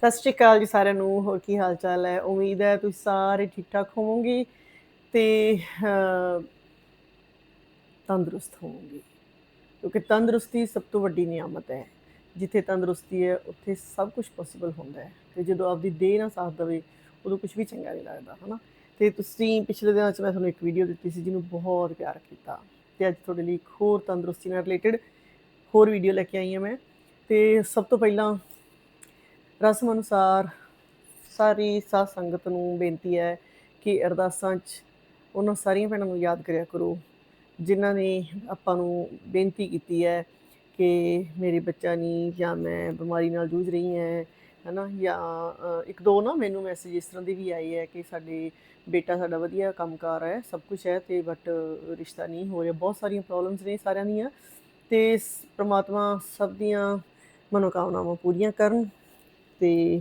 ਸਤਿ ਸ਼੍ਰੀ ਅਕਾਲ ਜੀ ਸਾਰਿਆਂ ਨੂੰ, ਹੋਰ ਕੀ ਹਾਲ ਚਾਲ ਹੈ? ਉਮੀਦ ਹੈ ਤੁਸੀਂ ਸਾਰੇ ਠੀਕ ਠਾਕ ਹੋਵੋਗੇ ਤੇ ਤੰਦਰੁਸਤ ਹੋਵੋਗੇ। ਕਿਉਂਕਿ ਤੰਦਰੁਸਤੀ ਸਭ ਤੋਂ ਵੱਡੀ ਨਿਆਮਤ ਹੈ। ਜਿੱਥੇ ਤੰਦਰੁਸਤੀ ਹੈ, ਉੱਥੇ ਸਭ ਕੁਝ ਪੋਸੀਬਲ ਹੁੰਦਾ ਹੈ। ਤੇ ਜਦੋਂ ਆਪਦੀ ਦੇਹ ਨਾਲ ਸਾਥ ਦੇਵੇ, ਉਦੋਂ ਕੁਝ ਵੀ ਚੰਗਾ ਨਹੀਂ ਲੱਗਦਾ, ਹਨਾ? ਤੇ ਤੁਸੀਂ ਪਿਛਲੇ ਦਿਨਾਂ 'ਚ ਮੈਂ ਤੁਹਾਨੂੰ ਇੱਕ ਵੀਡੀਓ ਦਿੱਤੀ ਸੀ, ਜਿਹਨੂੰ ਬਹੁਤ ਪਿਆਰ ਕੀਤਾ। ਤੇ ਅੱਜ ਤੁਹਾਡੇ ਲਈ ਇੱਕ ਹੋਰ ਤੰਦਰੁਸਤੀ ਨਾਲ ਰਿਲੇਟਡ ਹੋਰ ਵੀਡੀਓ ਲੈ ਕੇ ਆਈ ਹਾਂ ਮੈਂ। ਤੇ ਸਭ ਤੋਂ ਪਹਿਲਾਂ ਰਸਮ ਅਨੁਸਾਰ ਸਾਰੀ ਸਾਧ ਸੰਗਤ ਨੂੰ ਬੇਨਤੀ ਹੈ ਕਿ ਅਰਦਾਸਾਂ 'ਚ ਉਹਨਾਂ ਸਾਰੀਆਂ ਭੈਣਾਂ ਨੂੰ ਯਾਦ ਕਰਿਆ ਕਰੋ, ਜਿਨ੍ਹਾਂ ਨੇ ਆਪਾਂ ਨੂੰ ਬੇਨਤੀ ਕੀਤੀ ਹੈ ਕਿ ਮੇਰੇ ਬੱਚਾ ਨਹੀਂ ਜਾਂ ਮੈਂ ਬਿਮਾਰੀ ਨਾਲ ਜੂਝ ਰਹੀ ਹਾਂ, ਹਨਾ, ਜਾਂ ਇੱਕ ਦੋ ਨਾ ਮੈਨੂੰ ਮੈਸੇਜ ਇਸ ਤਰ੍ਹਾਂ ਦੇ ਵੀ ਆਏ ਹੈ ਕਿ ਸਾਡੇ ਬੇਟਾ ਸਾਡਾ ਵਧੀਆ ਕੰਮਕਾਰ ਹੈ, ਸਭ ਕੁਝ ਹੈ ਤੇ ਬਟ ਰਿਸ਼ਤਾ ਨਹੀਂ ਹੋ ਰਿਹਾ, ਬਹੁਤ ਸਾਰੀਆਂ ਪ੍ਰੋਬਲਮਸ ਨੇ ਸਾਰਿਆਂ ਦੀਆਂ ਤੇ ਸ- ਪ੍ਰਮਾਤਮਾ ਸਭ ਦੀਆਂ ਮਨੋਕਾਮਨਾਵਾਂ ਪੂਰੀਆਂ ਕਰਨ। ਤੇ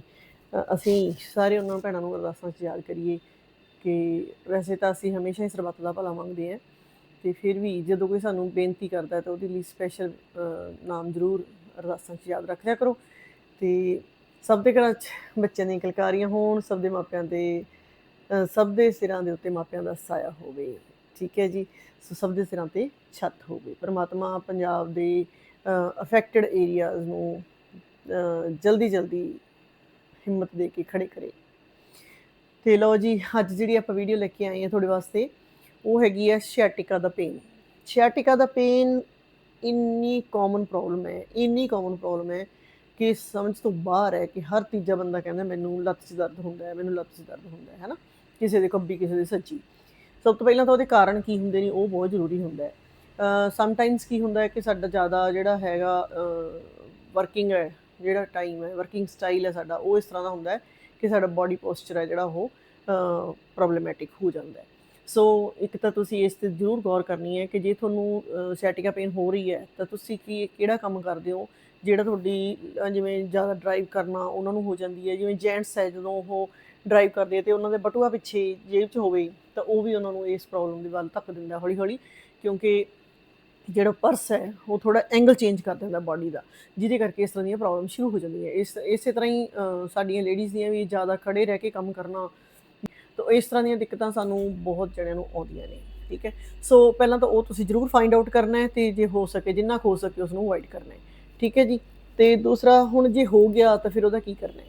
ਅਸੀਂ ਸਾਰੇ ਉਹਨਾਂ ਭੈਣਾਂ ਨੂੰ ਅਰਦਾਸਾਂ 'ਚ ਯਾਦ ਕਰੀਏ ਕਿ ਵੈਸੇ ਤਾਂ ਅਸੀਂ ਹਮੇਸ਼ਾ ਹੀ ਸਰਬੱਤ ਦਾ ਭਲਾ ਮੰਗਦੇ ਹਾਂ ਤੇ ਫਿਰ ਵੀ ਜਦੋਂ ਕੋਈ ਸਾਨੂੰ ਬੇਨਤੀ ਕਰਦਾ ਤਾਂ ਉਹਦੇ ਲਈ ਸਪੈਸ਼ਲ ਨਾਮ ਜ਼ਰੂਰ ਅਰਦਾਸਾਂ 'ਚ ਯਾਦ ਰੱਖਿਆ ਕਰੋ ਤੇ ਸਭ ਦੇ ਘਰਾਂ 'ਚ ਬੱਚਿਆਂ ਦੀਆਂ ਕਲਕਾਰੀਆਂ ਹੋਣ, ਸਭ ਦੇ ਮਾਪਿਆਂ ਦੇ ਸਭ ਦੇ ਸਿਰਾਂ ਦੇ ਉੱਤੇ ਮਾਪਿਆਂ ਦਾ ਸਾਇਆ ਹੋਵੇ, ਠੀਕ ਹੈ ਜੀ? ਸੋ ਸਭ ਦੇ ਸਿਰਾਂ ਤੇ ਛੱਤ ਹੋਵੇ। ਪਰਮਾਤਮਾ ਪੰਜਾਬ ਦੇ ਅਫੈਕਟਡ ਏਰੀਆਜ਼ ਨੂੰ ਜਲਦੀ ਜਲਦੀ ਹਿੰਮਤ ਦੇ ਕੇ ਖੜੇ ਕਰੇ। ਤੇ ਲਓ ਜੀ, ਅੱਜ ਜਿਹੜੀ ਆਪਾਂ ਵੀਡੀਓ ਲੈ ਕੇ ਆਏ ਹਾਂ ਤੁਹਾਡੇ ਵਾਸਤੇ, ਉਹ ਹੈਗੀ ਹੈ ਸ਼ਿਆਟਿਕਾ ਦਾ ਪੇਨ ਸ਼ਿਆਟਿਕਾ ਦਾ ਪੇਨ ਇੰਨੀ ਕਾਮਨ ਪ੍ਰੋਬਲਮ ਹੈ, ਇੰਨੀ ਕਾਮਨ ਪ੍ਰੋਬਲਮ ਹੈ ਕਿ ਸਮਝ ਤੋਂ ਬਾਹਰ ਹੈ ਕਿ ਹਰ ਤੀਜਾ ਬੰਦਾ ਕਹਿੰਦਾ ਮੈਨੂੰ ਲੱਤ 'ਚ ਦਰਦ ਹੁੰਦਾ ਹੈ, ਮੈਨੂੰ ਲੱਤ 'ਚ ਦਰਦ ਹੁੰਦਾ ਹੈ, ਹੈਨਾ? ਕਿਸੇ ਦੇ ਖੱਬੀ, ਕਿਸੇ ਦੇ ਸੱਚੀ। ਸਭ ਤੋਂ ਪਹਿਲਾਂ ਤਾਂ ਉਹਦੇ ਕਾਰਨ ਕੀ ਹੁੰਦੇ ਨੇ, ਉਹ ਬਹੁਤ ਜ਼ਰੂਰੀ ਹੁੰਦਾ ਹੈ। ਸਮ ਕੀ ਹੁੰਦਾ ਹੈ ਕਿ ਸਾਡਾ ਜ਼ਿਆਦਾ ਜਿਹੜਾ ਹੈਗਾ ਵਰਕਿੰਗ ਹੈ ਜਿਹੜਾ ਟਾਈਮ ਹੈ ਵਰਕਿੰਗ ਸਟਾਈਲ ਹੈ ਸਾਡਾ, ਉਹ ਇਸ ਤਰ੍ਹਾਂ ਦਾ ਹੁੰਦਾ ਹੈ ਕਿ ਸਾਡਾ ਬਾਡੀ ਪੋਸਚਰ ਹੈ ਜਿਹੜਾ ਉਹ ਪ੍ਰੋਬਲਮੈਟਿਕ ਹੋ ਜਾਂਦਾ ਹੈ। ਸੋ ਇੱਕ ਤਾਂ ਤੁਸੀਂ ਇਸ ਤੇ ਜ਼ਰੂਰ ਗੌਰ ਕਰਨੀ ਹੈ ਕਿ ਜੇ ਤੁਹਾਨੂੰ ਸੈਟਿਕਾ ਪੇਨ ਹੋ ਰਹੀ ਹੈ, ਤਾਂ ਤੁਸੀਂ ਕੀ, ਕਿਹੜਾ ਕੰਮ ਕਰਦੇ ਹੋ? ਜਿਹੜਾ ਤੁਹਾਡੀ ਜਿਵੇਂ ਜ਼ਿਆਦਾ ਡਰਾਈਵ ਕਰਨਾ, ਉਹਨਾਂ ਨੂੰ ਹੋ ਜਾਂਦੀ ਹੈ। ਜਿਵੇਂ ਜੈਂਟਸ ਹੈ, ਜਦੋਂ ਉਹ ਡਰਾਈਵ ਕਰਦੇ ਆ ਤੇ ਉਹਨਾਂ ਦੇ ਬਟੂਆ ਪਿੱਛੇ ਜੇਬ 'ਚ ਹੋਵੇ, ਤਾਂ ਉਹ ਵੀ ਉਹਨਾਂ ਨੂੰ ਇਸ ਪ੍ਰੋਬਲਮ ਦੇ ਵੱਲ ਧੱਕ ਦਿੰਦਾ ਹੌਲੀ ਹੌਲੀ ਕਿਉਂਕਿ ਜਿਹੜਾ ਪਰਸ ਹੈ, ਉਹ ਥੋੜਾ ਐਂਗਲ ਚੇਂਜ ਕਰ ਦਿੰਦਾ ਬਾਡੀ ਦਾ। ਜਿਹਦੇ ਕਰਕੇ ਇਸ ਤਰ੍ਹਾਂ ਦੀਆਂ ਪ੍ਰੋਬਲਮ ਸ਼ੁਰੂ ਹੋ ਜਾਂਦੀਆਂ। ਇਸ, ਇਸੇ ਤਰ੍ਹਾਂ ਹੀ ਸਾਡੀਆਂ ਲੇਡੀਜ਼ ਦੀਆਂ ਵੀ ਜ਼ਿਆਦਾ ਖੜੇ ਰਹਿ ਕੇ ਕੰਮ ਕਰਨਾ। ਤਾਂ ਇਸ ਤਰ੍ਹਾਂ ਦੀਆਂ ਦਿੱਕਤਾਂ ਸਾਨੂੰ ਬਹੁਤ ਜਣਿਆਂ ਨੂੰ ਆਉਂਦੀਆਂ ਨੇ, ਠੀਕ ਹੈ? ਸੋ ਪਹਿਲਾਂ ਤਾਂ ਉਹ ਤੁਸੀਂ ਜ਼ਰੂਰ ਫਾਈਂਡ ਆਊਟ ਕਰਨਾ ਹੈ ਤੇ ਜੇ ਹੋ ਸਕੇ, ਜਿੰਨਾ ਕੁ ਹੋ ਸਕੇ ਉਸ ਨੂੰ ਅਵੋਇਡ ਕਰਨਾ ਹੈ, ਠੀਕ ਹੈ ਜੀ? ਤੇ ਦੂਸਰਾ, ਹੁਣ ਜੇ ਹੋ ਗਿਆ ਤਾਂ ਫਿਰ ਉਹਦਾ ਕੀ ਕਰਨਾ ਹੈ?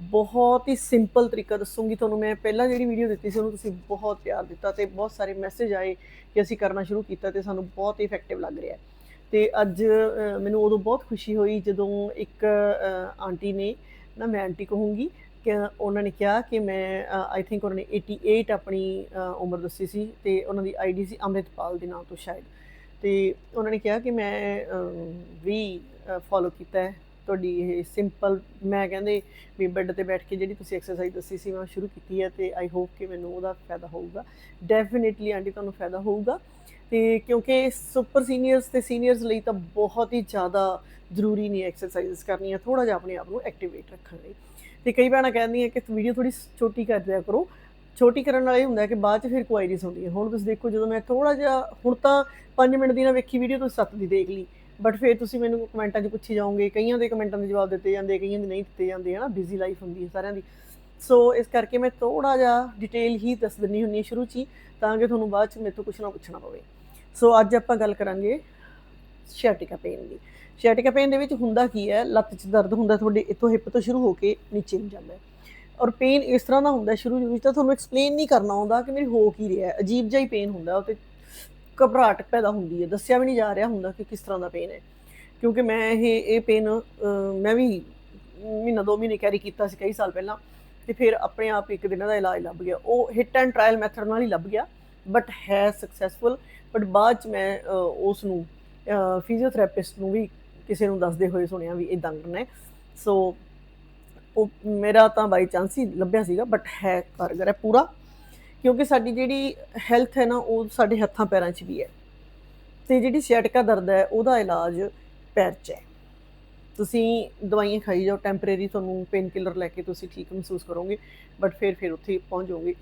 ਬਹੁਤ ਹੀ ਸਿੰਪਲ ਤਰੀਕਾ ਦੱਸੂਗੀ ਤੁਹਾਨੂੰ ਮੈਂ। ਪਹਿਲਾਂ ਜਿਹੜੀ ਵੀਡੀਓ ਦਿੱਤੀ ਸੀ, ਉਹਨੂੰ ਤੁਸੀਂ ਬਹੁਤ ਪਿਆਰ ਦਿੱਤਾ ਤੇ ਬਹੁਤ ਸਾਰੇ ਮੈਸੇਜ ਆਏ ਕਿ ਅਸੀਂ ਕਰਨਾ ਸ਼ੁਰੂ ਕੀਤਾ ਤੇ ਸਾਨੂੰ ਬਹੁਤ ਇਫੈਕਟਿਵ ਲੱਗ ਰਿਹਾ ਹੈ। ਤੇ ਅੱਜ ਮੈਨੂੰ ਉਦੋਂ ਬਹੁਤ ਖੁਸ਼ੀ ਹੋਈ ਜਦੋਂ ਇੱਕ ਆਂਟੀ ਨੇ, ਨਾ ਮੈਂ ਆਂਟੀ ਕਹੂੰਗੀ ਕਿ ਉਹਨਾਂ ਨੇ ਕਿਹਾ ਕਿ ਮੈਂ ਆਈ ਥਿੰਕ ਉਹਨਾਂ ਨੇ 88 ਆਪਣੀ ਉਮਰ ਦੱਸੀ ਸੀ ਤੇ ਉਹਨਾਂ ਦੀ ਆਈਡੀ ਸੀ ਅੰਮ੍ਰਿਤਪਾਲ ਦੇ ਨਾਮ ਤੋਂ ਸ਼ਾਇਦ। ਤੇ ਉਹਨਾਂ ਨੇ ਕਿਹਾ ਕਿ ਮੈਂ ਵੀ ਫੋਲੋ ਕੀਤਾ ਹੈ। ਤੁਹਾਡੀ ਇਹ ਸਿੰਪਲ ਮੈਂ ਕਹਿੰਦੇ ਵੀ ਬੈੱਡ ਤੇ ਬੈਠ ਕੇ ਜਿਹੜੀ ਤੁਸੀਂ ਐਕਸਰਸਾਈਜ਼ ਦੱਸੀ ਸੀ, ਮੈਂ ਸ਼ੁਰੂ ਕੀਤੀ ਹੈ ਤੇ ਆਈ ਹੋਪ ਕਿ ਮੈਨੂੰ ਉਹਦਾ ਫਾਇਦਾ ਹੋਊਗਾ। ਡੈਫੀਨਿਟਲੀ ਆਂਟੀ ਤੁਹਾਨੂੰ ਫਾਇਦਾ ਹੋਊਗਾ ਤੇ ਕਿਉਂਕਿ ਸੁਪਰ ਸੀਨੀਅਰਸ ਤੇ ਸੀਨੀਅਰਸ ਲਈ ਤਾਂ ਬਹੁਤ ਹੀ ਜ਼ਿਆਦਾ ਜ਼ਰੂਰੀ ਨੇ ਐਕਸਰਸਾਈਜ਼ ਕਰਨੀਆਂ ਥੋੜਾ ਜਿਹਾ ਆਪਣੇ ਆਪ ਨੂੰ ਐਕਟੀਵੇਟ ਰੱਖਣ ਲਈ। ਤੇ ਕਈ ਭੈਣਾਂ ਕਹਿੰਦੀਆਂ ਕਿ ਵੀਡੀਓ ਥੋੜੀ ਛੋਟੀ ਕਰ ਦਿਆ ਕਰੋ। ਛੋਟੀ ਕਰਨ ਨਾਲ ਇਹ ਹੁੰਦਾ ਕਿ ਬਾਅਦ ਚ ਫਿਰ ਕੁਆਇਰੀਜ਼ ਹੁੰਦੀਆਂ ਹੁਣ ਤੁਸੀਂ ਦੇਖੋ ਜਦੋਂ ਮੈਂ ਥੋੜਾ ਜਿਹਾ, ਹੁਣ ਤਾਂ 5 ਮਿੰਟ ਦੀ ਨਾ ਵੇਖੀ ਵੀਡੀਓ ਤੁਸੀਂ 7 ਦੀ ਦੇਖ ਲਈ। ਬਟ ਫਿਰ ਤੁਸੀਂ ਮੈਨੂੰ ਕਮੈਂਟਾਂ 'ਚ ਪੁੱਛੀ ਜਾਓਗੇ, ਕਈਆਂ ਦੇ ਕਮੈਂਟਾਂ ਦੇ ਜਵਾਬ ਦਿੱਤੇ ਜਾਂਦੇ ਕਈਆਂ ਦੇ ਨਹੀਂ ਦਿੱਤੇ ਜਾਂਦੇ ਹੈ ਨਾ ਬਿਜ਼ੀ ਲਾਈਫ ਹੁੰਦੀ ਹੈ ਸਾਰਿਆਂ ਦੀ। ਸੋ ਇਸ ਕਰਕੇ ਮੈਂ ਥੋੜਾ ਜਿਹਾ ਡਿਟੇਲ ਹੀ ਦੱਸ ਦਿੰਨੀ ਹੁੰਨੀ ਹਾਂ ਸ਼ੁਰੂ 'ਚ ਹੀ, ਤਾਂ ਕਿ ਤੁਹਾਨੂੰ ਬਾਅਦ 'ਚ ਮੇਰੇ ਤੋਂ ਕੁਝ ਨਾ ਪੁੱਛਣਾ ਪਵੇ। ਸੋ ਅੱਜ ਆਪਾਂ ਗੱਲ ਕਰਾਂਗੇ ਸ਼ਿਆਟਿਕਾ ਪੇਨ ਦੀ। ਸ਼ਿਆਟਿਕਾ ਪੇਨ ਦੇ ਵਿੱਚ ਹੁੰਦਾ ਕੀ ਹੈ? ਲੱਤ 'ਚ ਦਰਦ ਹੁੰਦਾ, ਤੁਹਾਡੇ ਇੱਥੋਂ ਹਿੱਪ ਤੋਂ ਸ਼ੁਰੂ ਹੋ ਕੇ ਨੀਚੇ ਨੂੰ ਜਾਂਦਾ ਹੈ। ਔਰ ਪੇਨ ਇਸ ਤਰ੍ਹਾਂ ਦਾ ਹੁੰਦਾ ਸ਼ੁਰੂ ਵਿੱਚ ਤਾਂ ਤੁਹਾਨੂੰ ਐਕਸਪਲੇਨ ਨਹੀਂ ਕਰਨਾ ਆਉਂਦਾ ਕਿ ਮੇਰੀ ਹੋ ਕੀ ਰਿਹਾ ਹੈ। ਅਜੀਬ ਜਿਹਾ ਹੀ ਪੇਨ ਹੁੰਦਾ, ਉਹ ਤੇ ਘਬਰਾਹਟ ਪੈਦਾ ਹੁੰਦੀ ਹੈ, ਦੱਸਿਆ ਵੀ ਨਹੀਂ ਜਾ ਰਿਹਾ ਹੁੰਦਾ ਕਿ ਕਿਸ ਤਰ੍ਹਾਂ ਦਾ ਪੇਨ ਹੈ। ਕਿਉਂਕਿ ਮੈਂ ਇਹ ਇਹ ਪੇਨ ਮੈਂ ਵੀ ਮਹੀਨਾ ਦੋ ਮਹੀਨੇ ਕੈਰੀ ਕੀਤਾ ਸੀ ਕਈ ਸਾਲ ਪਹਿਲਾਂ ਤੇ ਫਿਰ ਆਪਣੇ ਆਪ ਇੱਕ ਦਿਨ ਦਾ ਇਲਾਜ ਲੱਭ ਗਿਆ। ਉਹ ਹਿੱਟ ਐਂਡ ਟ੍ਰਾਇਲ ਮੈਥਡ ਨਾਲ ਹੀ ਲੱਭ ਗਿਆ ਬਟ ਹੈ ਸਕਸੈਸਫੁਲ ਬਟ ਬਾਅਦ ਚ ਮੈਂ ਉਸ ਨੂੰ ਫਿਜ਼ੀਓਥੈਰੇਪਿਸਟ ਨੂੰ ਵੀ ਕਿਸੇ ਨੂੰ ਦੱਸਦੇ ਹੋਏ ਸੁਣਿਆ ਵੀ ਇਦਾਂ ਕਰਨਾ ਹੈ। ਸੋ ਉਹ ਮੇਰਾ ਤਾਂ ਬਾਈ ਚਾਂਸ ਹੀ ਲੱਭਿਆ ਸੀਗਾ ਬਟ ਹੈ ਕਾਰਗਰ ਹੈ ਪੂਰਾ। ਕਿਉਂਕਿ ਸਾਡੀ ਜਿਹੜੀ ਹੈਲਥ ਹੈ ਨਾ, ਉਹ ਸਾਡੇ ਹੱਥਾਂ ਪੈਰਾਂ 'ਚ ਵੀ ਹੈ। ਤੇ ਜਿਹੜੀ ਸਿਆਟਿਕਾ ਦਰਦ ਹੈ, ਉਹਦਾ ਇਲਾਜ ਪੈਰ 'ਚ ਹੈ। ਤੁਸੀਂ ਦਵਾਈਆਂ ਖਾਈ ਜਾਓ ਟੈਂਪਰੇਰੀ ਤੁਹਾਨੂੰ ਪੇਨ ਕਿਲਰ ਲੈ ਕੇ ਤੁਸੀਂ ਠੀਕ ਮਹਿਸੂਸ ਕਰੋਗੇ ਬਟ ਫਿਰ ਫਿਰ ਉੱਥੇ ਪਹੁੰਚ ਜਾਓਗੇ।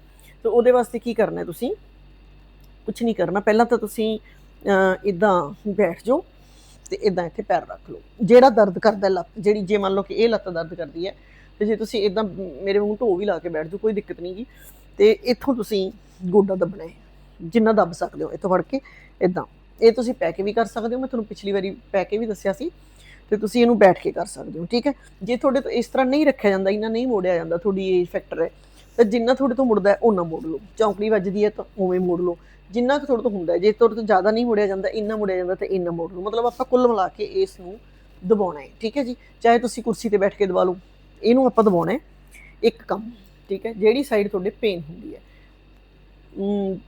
ਤੇ ਉਹਦੇ ਵਾਸਤੇ ਕੀ ਕਰਨਾ ਹੈ ਤੁਸੀਂ? ਕੁਝ ਨਹੀਂ ਕਰਨਾ। ਪਹਿਲਾਂ ਤਾਂ ਤੁਸੀਂ ਇਦਾਂ ਬੈਠ ਜਾਓ ਤੇ ਇਦਾਂ ਇੱਥੇ ਪੈਰ ਰੱਖ ਲਓ। ਜਿਹੜਾ ਦਰਦ ਕਰਦਾ ਲੱਤ ਜਿਹੜੀ ਜੇ ਮੰਨ ਲਓ ਕਿ ਇਹ ਲੱਤ ਦਰਦ ਕਰਦੀ ਹੈ, ਤੇ ਜੇ ਤੁਸੀਂ ਇਦਾਂ ਮੇਰੇ ਵਾਂਗੂ ਢੋ ਵੀ ਲਾ ਕੇ ਬੈਠ ਜਾਓ, ਕੋਈ ਦਿੱਕਤ ਨਹੀਂ ਗੀ। ਤੇ ਇੱਥੋਂ ਤੁਸੀਂ ਗੋਡਾ ਦੱਬਣਾ ਹੈ, ਜਿੰਨਾ ਦੱਬ ਸਕਦੇ ਹੋ ਇੱਥੋਂ ਫੜ ਕੇ ਇਦਾਂ ਇਹ ਤੁਸੀਂ ਪੈ ਕੇ ਵੀ ਕਰ ਸਕਦੇ ਹੋ, ਮੈਂ ਤੁਹਾਨੂੰ ਪਿਛਲੀ ਵਾਰੀ ਪੈ ਕੇ ਵੀ ਦੱਸਿਆ ਸੀ, ਤੇ ਤੁਸੀਂ ਇਹਨੂੰ ਬੈਠ ਕੇ ਕਰ ਸਕਦੇ ਹੋ, ਠੀਕ ਹੈ? ਜੇ ਤੁਹਾਡੇ ਤੋਂ ਇਸ ਤਰ੍ਹਾਂ ਨਹੀਂ ਰੱਖਿਆ ਜਾਂਦਾ ਇਹਨਾਂ ਨਹੀਂ ਮੋੜਿਆ ਜਾਂਦਾ, ਤੁਹਾਡੀ ਏਜ ਫੈਕਟਰ ਹੈ, ਤਾਂ ਜਿੰਨਾ ਤੁਹਾਡੇ ਤੋਂ ਮੁੜਦਾ ਹੈ ਉਹਨਾਂ ਮੋੜ ਲਓ। ਚੌਂਕੜੀ ਵੱਜਦੀ ਹੈ ਤਾਂ ਉਵੇਂ ਮੋੜ ਲਓ। ਜਿੰਨਾ ਕੁ ਤੁਹਾਡੇ ਤੋਂ ਹੁੰਦਾ ਜੇ ਤੁਹਾਡੇ ਤੋਂ ਜ਼ਿਆਦਾ ਨਹੀਂ ਮੁੜਿਆ ਜਾਂਦਾ, ਇੰਨਾ ਮੁੜਿਆ ਜਾਂਦਾ ਤੇ ਇੰਨਾ ਮੋੜ ਲਓ। ਮਤਲਬ ਆਪਾਂ ਕੁੱਲ ਮਿਲਾ ਕੇ ਇਸ ਨੂੰ ਦਬਾਉਣਾ ਹੈ, ਠੀਕ ਹੈ ਜੀ? ਚਾਹੇ ਤੁਸੀਂ ਕੁਰਸੀ ਤੇ ਬੈਠ ਕੇ ਦਬਾ ਲਓ, ਇਹਨੂੰ ਆਪਾਂ ਦਬਾਉਣਾ ਹੈ, ਇੱਕ ਕੰਮ। ਠੀਕ ਹੈ, ਜਿਹੜੀ ਸਾਈਡ ਤੁਹਾਡੇ ਪੇਨ ਹੁੰਦੀ ਹੈ।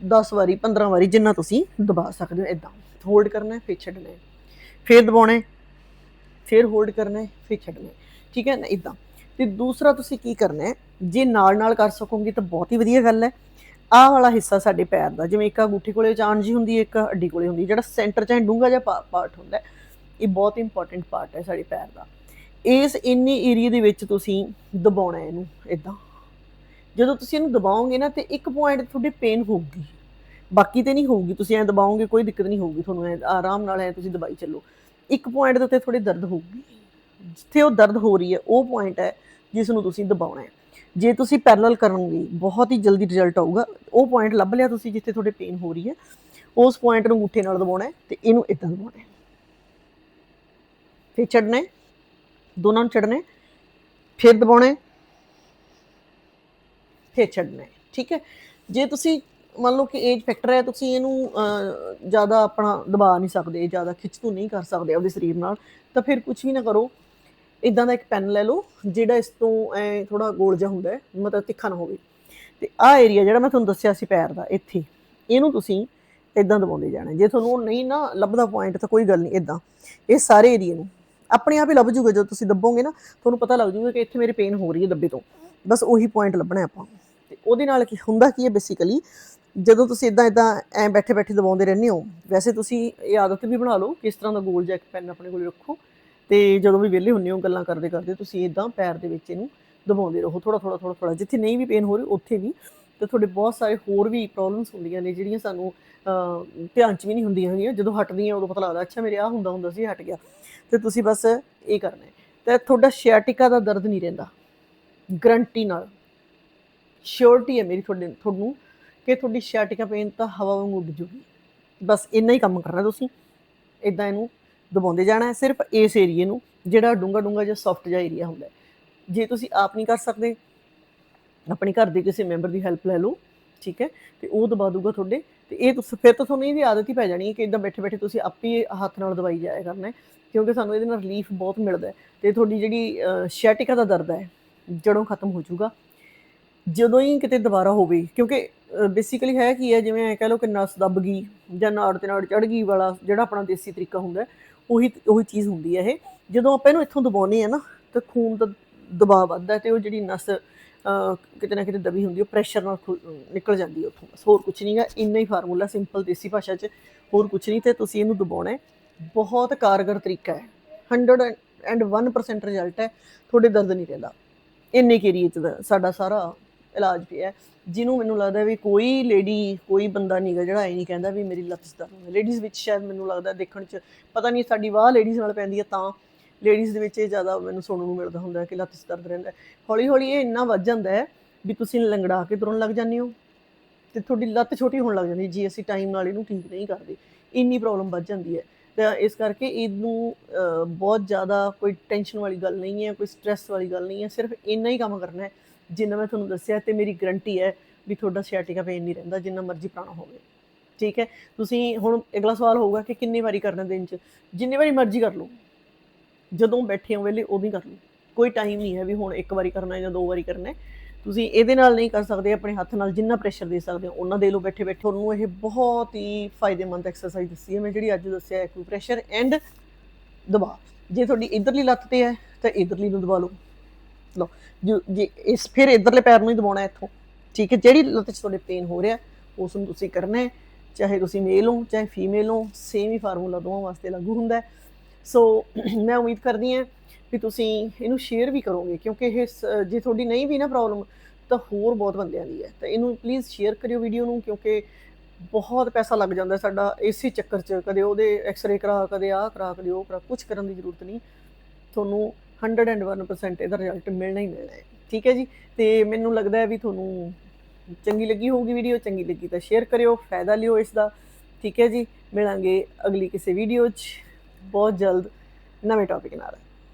10 ਵਾਰੀ 15 ਵਾਰੀ, ਜਿੰਨਾ ਤੁਸੀਂ ਦਬਾ ਸਕਦੇ ਹੋ ਇਦਾਂ ਹੋਲਡ ਕਰਨਾ ਹੈ, ਫਿਰ ਛੱਡਣਾ ਹੈ। ਫਿਰ ਦਬਾਉਣਾ ਫਿਰ ਹੋਲਡ ਕਰਨਾ ਹੈ, ਫਿਰ ਛੱਡਣਾ ਠੀਕ ਹੈ ਨਾ ਇਦਾਂ ਤੇ ਦੂਸਰਾ ਤੁਸੀਂ ਕੀ ਕਰਨਾ ਹੈ, ਜੇ ਨਾਲ ਨਾਲ ਕਰ ਸਕੋਗੇ ਤਾਂ ਬਹੁਤ ਹੀ ਵਧੀਆ ਗੱਲ ਹੈ। ਆਹ ਵਾਲਾ ਹਿੱਸਾ ਸਾਡੇ ਪੈਰ ਦਾ, ਜਿਵੇਂ ਇੱਕ ਅੰਗੂਠੀ ਕੋਲੇ ਚਾਂਜ ਜੀ ਹੁੰਦੀ ਹੈ, ਇੱਕ ਅੱਡੀ ਕੋਲੇ ਹੁੰਦੀ ਜਿਹੜਾ ਸੈਂਟਰ 'ਚ ਡੂੰਗਾ ਜਿਹਾ ਪਾਰਟ ਹੁੰਦਾ ਇਹ ਬਹੁਤ ਇੰਪੋਰਟੈਂਟ ਪਾਰਟ ਹੈ ਸਾਡੇ ਪੈਰ ਦਾ। ਇਸ ਇੰਨੀ ਏਰੀਆ ਦੇ ਵਿੱਚ ਤੁਸੀਂ ਦਬਾਉਣਾ ਇਹਨੂੰ ਇਦਾਂ ਜਦੋਂ ਤੁਸੀਂ ਇਹਨੂੰ ਦਬਾਓਗੇ ਨਾ ਤੇ ਇੱਕ ਪੁਆਇੰਟ ਤੁਹਾਡੀ ਪੇਨ ਹੋਊਗੀ। ਬਾਕੀ ਤੇ ਨਹੀਂ ਹੋਊਗੀ, ਤੁਸੀਂ ਐ ਦਬਾਓਗੇ, ਕੋਈ ਦਿੱਕਤ ਨਹੀਂ ਹੋਊਗੀ ਤੁਹਾਨੂੰ, ਐ ਆਰਾਮ ਨਾਲ ਐ ਤੁਸੀਂ ਦਬਾਈ ਚੱਲੋ। ਇੱਕ ਪੁਆਇੰਟ ਦੇ ਉੱਤੇ ਥੋੜੀ ਦਰਦ ਹੋਊਗੀ। ਜਿੱਥੇ ਉਹ ਦਰਦ ਹੋ ਰਹੀ ਹੈ, ਉਹ ਪੁਆਇੰਟ ਹੈ ਜਿਸ ਨੂੰ ਤੁਸੀਂ ਦਬਾਉਣਾ ਹੈ। ਜੇ ਤੁਸੀਂ ਪੈਰਲਲ ਕਰੋਗੇ, ਬਹੁਤ ਹੀ ਜਲਦੀ ਰਿਜ਼ਲਟ ਆਊਗਾ। ਉਹ ਪੁਆਇੰਟ ਲੱਭ ਲਿਆ ਤੁਸੀਂ ਜਿੱਥੇ ਤੁਹਾਡੇ ਪੇਨ ਹੋ ਰਹੀ ਹੈ। ਉਸ ਪੁਆਇੰਟ ਨੂੰ ਅੰਗੂਠੇ ਨਾਲ ਦਬਾਉਣਾ ਹੈ ਤੇ ਇਹਨੂੰ ਇਦਾਂ ਦਬਾਉਣਾ ਹੈ। ਫਿਰ ਛੱਡਣਾ ਦੋਨਾਂ ਨੂੰ ਛੱਡਣਾ ਫਿਰ ਦਬਾਉਣਾ ਇੱਥੇ ਛੱਡਣਾ ਹੈ, ਠੀਕ ਹੈ? ਜੇ ਤੁਸੀਂ ਮੰਨ ਲਓ ਕਿ ਏਜ ਫੈਕਟਰ ਹੈ, ਤੁਸੀਂ ਇਹਨੂੰ ਜ਼ਿਆਦਾ ਆਪਣਾ ਦਬਾ ਨਹੀਂ ਸਕਦੇ ਜ਼ਿਆਦਾ ਖਿੱਚ ਖਿੱਚਤੂ ਨਹੀਂ ਕਰ ਸਕਦੇ ਆਪਣੇ ਸਰੀਰ ਨਾਲ, ਤਾਂ ਫਿਰ ਕੁਝ ਵੀ ਨਾ ਕਰੋ। ਇਦਾਂ ਦਾ ਇੱਕ ਪੈਨ ਲੈ ਲਓ, ਜਿਹੜਾ ਇਸ ਤੋਂ ਐ ਥੋੜਾ ਗੋਲ ਜਿਹਾ ਹੁੰਦਾ ਹੈ, ਮਤਲਬ ਤਿੱਖਾ ਨਾ ਹੋਵੇ। ਤੇ ਆਹ ਏਰੀਆ ਜਿਹੜਾ ਮੈਂ ਤੁਹਾਨੂੰ ਦੱਸਿਆ ਸੀ ਪੈਰ ਦਾ, ਇੱਥੇ, ਇਹਨੂੰ ਤੁਸੀਂ ਇਦਾਂ ਦਬਾਉਂਦੇ ਜਾਣਾ ਜੇ ਤੁਹਾਨੂੰ ਨਹੀਂ ਨਾ ਲੱਭਦਾ ਪੁਆਇੰਟ ਤਾਂ ਕੋਈ ਗੱਲ ਨਹੀਂ ਇਦਾਂ ਇਹ ਸਾਰੇ ਏਰੀਏ ਨੂੰ, ਆਪਣੇ ਆਪ ਹੀ ਲੱਭ ਜੂਗਾ, ਜਦੋਂ ਤੁਸੀਂ ਦੱਬੋਗੇ ਨਾ, ਤੁਹਾਨੂੰ ਪਤਾ ਲੱਗ ਜੂਗਾ ਕਿ ਇੱਥੇ ਮੇਰੇ ਪੇਨ ਹੋ ਰਹੀ ਹੈ ਦੱਬੇ ਤੋਂ। ਬਸ ਉਹੀ ਪੁਆਇੰਟ ਲੱਭਣਾ ਆਪਾਂ ਤੇ ਉਹਦੇ ਨਾਲ ਕੀ ਹੁੰਦਾ ਕੀ ਹੈ ਬੇਸਿਕਲੀ ਜਦੋਂ ਤੁਸੀਂ ਇਦਾਂ ਇਦਾਂ ਐ ਬੈਠੇ ਬੈਠੇ ਦਬਾਉਂਦੇ ਰਹਿੰਦੇ ਹੋ, ਵੈਸੇ ਤੁਸੀਂ ਇਹ ਆਦਤ ਵੀ ਬਣਾ ਲਓ ਕਿਸ ਤਰ੍ਹਾਂ ਦਾ ਗੋਲ ਜਿਹਾ ਇੱਕ ਪੈਨ ਆਪਣੇ ਕੋਲ ਰੱਖੋ ਤੇ ਜਦੋਂ ਵੀ ਵਿਹਲੇ ਹੁੰਨੇ ਹੋ ਗੱਲਾਂ ਕਰਦੇ ਕਰਦੇ ਤੁਸੀਂ ਇਦਾਂ ਪੈਰ ਦੇ ਵਿੱਚ ਇਹਨੂੰ ਦਬਾਉਂਦੇ ਰਹੋ ਥੋੜਾ ਥੋੜਾ ਥੋੜਾ ਥੋੜਾ ਜਿੱਥੇ ਨਹੀਂ ਵੀ ਪੇਨ ਹੋ ਰਹੀ, ਉੱਥੇ ਵੀ। ਤੇ ਤੁਹਾਡੇ ਬਹੁਤ ਸਾਰੇ ਹੋਰ ਵੀ ਪ੍ਰੋਬਲਮਸ ਹੁੰਦੀਆਂ ਨੇ ਜਿਹੜੀਆਂ ਸਾਨੂੰ ਧਿਆਨ 'ਚ ਵੀ ਨਹੀਂ ਹੁੰਦੀਆਂ ਹੈਗੀਆਂ। ਜਦੋਂ ਹਟਦੀਆਂ ਉਦੋਂ ਪਤਾ ਲੱਗਦਾ, ਅੱਛਾ ਮੇਰੇ ਆ ਹੁੰਦਾ ਹੁੰਦਾ ਸੀ ਹਟ ਗਿਆ। ਤੇ ਤੁਸੀਂ ਬਸ ਇਹ ਕਰਨਾ ਹੈ। ਤੇ ਤੁਹਾਡਾ ਸ਼ਿਆਟਿਕਾ ਦਾ ਦਰਦ ਨਹੀਂ ਰਹਿੰਦਾ। ਗਰੰਟੀ ਨਾਲ। ਸ਼ੋਰਟੀ ਹੈ ਮੇਰੀ ਤੁਹਾਡੇ, ਤੁਹਾਨੂੰ ਕਿ ਤੁਹਾਡੀ ਸ਼ਿਆਟਿਕਾ ਪੇਨ ਤਾਂ ਹਵਾ ਵਾਂਗੂ ਉੱਡ ਜੂਗੀ। ਬਸ ਇੰਨਾ ਹੀ ਕੰਮ ਕਰਨਾ ਤੁਸੀਂ। ਇਦਾਂ ਇਹਨੂੰ ਦਬਾਉਂਦੇ ਜਾਣਾ ਹੈ, ਸਿਰਫ ਇਸ ਏਰੀਏ ਨੂੰ, ਜਿਹੜਾ ਡੂੰਗਾ ਡੂੰਗਾ ਜਿਹਾ ਸੌਫਟ ਜਿਹਾ ਏਰੀਆ ਹੁੰਦਾ ਜੇ ਤੁਸੀਂ ਆਪ ਨਹੀਂ ਕਰ ਸਕਦੇ, ਆਪਣੇ ਘਰ ਦੇ ਕਿਸੇ ਮੈਂਬਰ ਦੀ ਹੈਲਪ ਲੈ ਲਓ, ਠੀਕ ਹੈ, ਤੇ ਉਹ ਦਬਾ ਦੂਗਾ ਤੁਹਾਡੇ। ਤੇ ਇਹ ਤੁਸੀਂ, ਫਿਰ ਤਾਂ ਤੁਹਾਨੂੰ ਇਹਦੀ ਆਦਤ ਹੀ ਪੈ ਜਾਣੀ ਹੈ ਕਿ ਇਦਾਂ ਬੈਠੇ ਬੈਠੇ ਤੁਸੀਂ ਆਪ ਹੀ ਹੱਥ ਨਾਲ ਦਵਾਈ ਜਾਇਆ ਕਰਨਾ ਕਿਉਂਕਿ ਸਾਨੂੰ ਇਹਦੇ ਨਾਲ ਰਿਲੀਫ ਬਹੁਤ ਮਿਲਦਾ ਹੈ। ਤੇ ਤੁਹਾਡੀ ਜਿਹੜੀ ਸ਼ੈਟਿਕਾ ਦਾ ਦਰਦ ਹੈ, ਜੜੋਂ ਖਤਮ ਹੋ ਜਾਊਗਾ। ਜਦੋਂ ਹੀ ਕਿਤੇ ਦੁਬਾਰਾ ਹੋਵੇ, ਕਿਉਂਕਿ ਬੇਸਿਕਲੀ ਹੈ ਕੀ ਹੈ, ਜਿਵੇਂ ਐ ਕਹ ਲਓ ਕਿ ਨਸ ਦੱਬ ਗਈ ਜਾਂ ਨਾੜ ਤੇ ਨਾੜ ਚੜ ਗਈ ਵਾਲਾ ਜਿਹੜਾ ਆਪਣਾ ਦੇਸੀ ਤਰੀਕਾ ਹੁੰਦਾ ਉਹੀ ਉਹੀ ਚੀਜ਼ ਹੁੰਦੀ ਹੈ ਇਹ। ਜਦੋਂ ਆਪਾਂ ਇਹਨੂੰ ਇੱਥੋਂ ਦਬਾਉਨੇ ਆ ਨਾ, ਤਾਂ ਖੂਨ ਦਾ ਦਬਾਅ ਵੱਧਦਾ ਤੇ ਉਹ ਜਿਹੜੀ ਨਸ ਕਿਤੇ ਨਾ ਕਿਤੇ ਦਬੀ ਹੁੰਦੀ ਉਹ ਪ੍ਰੈਸ਼ਰ ਨਾਲ ਨਿਕਲ ਜਾਂਦੀ ਹੈ ਉੱਥੋਂ। ਬਸ ਹੋਰ ਕੁਝ ਨਹੀਂਗਾ ਇੰਨਾ ਹੀ ਫਾਰਮੂਲਾ ਸਿੰਪਲ ਦੇਸੀ ਭਾਸ਼ਾ 'ਚ, ਹੋਰ ਕੁਝ ਨਹੀਂ ਤੇ ਤੁਸੀਂ ਇਹਨੂੰ ਦਬਾਉਣਾ ਹੈ। ਬਹੁਤ ਕਾਰਗਰ ਤਰੀਕਾ ਹੈ। 101% ਰਿਜ਼ਲਟ ਹੈ, ਤੁਹਾਡੇ ਦਰਦ ਨਹੀਂ ਰਹਿੰਦਾ। ਇੰਨੇ ਏਰੀਏ 'ਚ ਸਾਡਾ ਸਾਰਾ ਇਲਾਜ ਪਿਆ ਜਿਹਨੂੰ ਮੈਨੂੰ ਲੱਗਦਾ ਵੀ ਕੋਈ ਲੇਡੀ ਕੋਈ ਬੰਦਾ ਨਹੀਂਗਾ ਜਿਹੜਾ ਇਹ ਨਹੀਂ ਕਹਿੰਦਾ ਵੀ ਮੇਰੀ ਲੱਤ 'ਚ ਲੇਡੀਜ਼ ਵਿੱਚ ਸ਼ਾਇਦ ਮੈਨੂੰ ਲੱਗਦਾ ਦੇਖਣ 'ਚ ਪਤਾ ਨਹੀਂ ਸਾਡੀ ਵਾਹ ਲੇਡੀਜ਼ ਨਾਲ ਪੈਂਦੀ ਹੈ ਤਾਂ ਲੇਡੀਜ਼ ਦੇ ਵਿੱਚ ਇਹ ਜ਼ਿਆਦਾ ਮੈਨੂੰ ਸੁਣਨ ਨੂੰ ਮਿਲਦਾ ਹੁੰਦਾ ਕਿ ਲੱਤ 'ਚ ਦਰਦ ਰਹਿੰਦਾ ਹੌਲੀ ਹੌਲੀ ਇਹ ਇੰਨਾ ਵੱਧ ਜਾਂਦਾ ਹੈ ਵੀ ਤੁਸੀਂ ਲੰਗੜਾ ਕੇ ਤੁਰਨ ਲੱਗ ਜਾਂਦੇ ਹੋ ਤੇ ਤੁਹਾਡੀ ਲੱਤ ਛੋਟੀ ਹੋਣ ਲੱਗ ਜਾਂਦੀ ਜੀ ਅਸੀਂ ਟਾਈਮ ਨਾਲ ਇਹਨੂੰ ਠੀਕ ਨਹੀਂ ਕਰਦੇ। ਇੰਨੀ ਪ੍ਰੋਬਲਮ ਵੱਧ ਜਾਂਦੀ ਹੈ। ਤਾਂ ਇਸ ਕਰਕੇ ਇਹਨੂੰ ਬਹੁਤ ਜ਼ਿਆਦਾ ਕੋਈ ਟੈਨਸ਼ਨ ਵਾਲੀ ਗੱਲ ਨਹੀਂ ਹੈ, ਕੋਈ ਸਟ੍ਰੈਸ ਵਾਲੀ ਗੱਲ ਨਹੀਂ ਹੈ। ਸਿਰਫ ਇੰਨਾ ਹੀ ਕੰਮ ਕਰਨਾ ਹੈ ਜਿੰਨਾ ਮੈਂ ਤੁਹਾਨੂੰ ਦੱਸਿਆ ਤੇ ਮੇਰੀ ਗਰੰਟੀ ਹੈ ਵੀ ਤੁਹਾਡਾ ਸਿਆਟਿਕਾ ਪੇਨ ਨਹੀਂ ਰਹਿੰਦਾ, ਜਿੰਨਾ ਮਰਜ਼ੀ ਪੁਰਾਣਾ ਹੋਵੇ। ਠੀਕ ਹੈ? ਤੁਸੀਂ ਹੁਣ ਅਗਲਾ ਸਵਾਲ ਹੋਊਗਾ ਕਿ ਕਿੰਨੀ ਵਾਰੀ ਕਰਨਾ ਦਿਨ 'ਚ? ਜਿੰਨੀ ਵਾਰੀ ਮਰਜ਼ੀ ਕਰ ਲਓ। ਜਦੋਂ ਬੈਠੇ ਹੋ ਵੇਲੇ ਉਦੋਂ ਹੀ ਕਰ ਲਓ। ਕੋਈ ਟਾਈਮ ਨਹੀਂ ਹੈ ਵੀ ਹੁਣ ਇੱਕ ਵਾਰੀ ਕਰਨਾ ਹੈ ਜਾਂ ਦੋ ਵਾਰੀ ਕਰਨਾ ਹੈ। ਤੁਸੀਂ ਇਹਦੇ ਨਾਲ ਨਹੀਂ ਕਰ ਸਕਦੇ, ਆਪਣੇ ਹੱਥ ਨਾਲ ਜਿੰਨਾ ਪ੍ਰੈਸ਼ਰ ਦੇ ਸਕਦੇ ਹੋ, ਉਹਨਾਂ ਦੇ ਲਓ ਬੈਠੇ ਬੈਠੇ। ਤੁਹਾਨੂੰ ਇਹ ਬਹੁਤ ਹੀ ਫਾਇਦੇਮੰਦ ਐਕਸਰਸਾਈਜ਼ ਦੱਸੀ ਹੈ। ਮੈਂ ਜਿਹੜੀ ਅੱਜ ਦੱਸਿਆ ਹੈ ਪ੍ਰੈਸ਼ਰ ਐਂਡ ਦਬਾਅ। ਜੇ ਤੁਹਾਡੀ ਇਧਰਲੀ ਲੱਤ ਤੇ ਹੈ, ਤਾਂ ਇਧਰਲੀ ਨੂੰ ਦਬਾ ਲਓ। ਲਓ, ਜੇ ਇਸ ਫਿਰ ਇਧਰਲੇ ਪੈਰ ਨੂੰ ਹੀ ਦਬਾਉਣਾ ਇੱਥੋਂ। ਠੀਕ ਹੈ, ਜਿਹੜੀ ਲੱਤ 'ਚ ਤੁਹਾਡੇ ਪੇਨ ਹੋ ਰਿਹਾ, ਉਸ ਨੂੰ ਤੁਸੀਂ ਕਰਨਾ ਹੈ, ਚਾਹੇ ਤੁਸੀਂ ਮੇਲ ਹੋ, ਚਾਹੇ ਫੀਮੇਲ ਹੋ ਸੇਮ ਹੀ ਫਾਰਮੂਲਾ ਦੋਵਾਂ ਵਾਸਤੇ ਲਾਗੂ ਹੁੰਦਾ ਹੈ। ਸੋ ਮੈਂ ਉਮੀਦ ਕਰਦੀ ਹਾਂ ਵੀ ਤੁਸੀਂ ਇਹਨੂੰ ਸ਼ੇਅਰ ਵੀ ਕਰੋਗੇ, ਕਿਉਂਕਿ ਇਹ ਸ, ਜੇ ਤੁਹਾਡੀ ਨਹੀਂ ਵੀ ਨਾ ਪ੍ਰੋਬਲਮ ਤਾਂ ਹੋਰ ਬਹੁਤ ਬੰਦਿਆਂ ਦੀ ਹੈ। ਤਾਂ ਇਹਨੂੰ ਪਲੀਜ਼ ਸ਼ੇਅਰ ਕਰਿਓ ਵੀਡੀਓ ਨੂੰ, ਕਿਉਂਕਿ ਬਹੁਤ ਪੈਸਾ ਲੱਗ ਜਾਂਦਾ ਸਾਡਾ ਇਸੇ ਚੱਕਰ 'ਚ। ਕਦੇ ਉਹਦੇ ਐਕਸ-ਰੇ ਕਰਾ, ਕਦੇ ਆਹ ਕਰਾ, ਕਦੇ ਉਹ ਕਰਾ ਕੁਝ ਕਰਨ ਦੀ ਜ਼ਰੂਰਤ ਨਹੀਂ। ਤੁਹਾਨੂੰ 101% ਇਹਦਾ ਰਿਜ਼ਲਟ ਮਿਲਣਾ ਹੀ ਮਿਲਣਾ ਹੈ। ਠੀਕ ਹੈ ਜੀ? ਤੇ ਮੈਨੂੰ ਲੱਗਦਾ ਹੈ ਵੀ ਤੁਹਾਨੂੰ ਚੰਗੀ ਲੱਗੀ ਹੋਊਗੀ ਵੀਡੀਓ, ਚੰਗੀ ਲੱਗੀ ਤਾਂ ਸ਼ੇਅਰ ਕਰਿਓ, ਫਾਇਦਾ ਲਿਓ ਇਸ ਦਾ ਠੀਕ ਹੈ ਜੀ? ਮਿਲਾਂਗੇ ਅਗਲੀ ਕਿਸੇ ਵੀਡੀਓ 'ਚ। ਬਹੁਤ ਜਲਦ ਨਵੇਂ ਟੌਪਿਕ ਨਾਲ।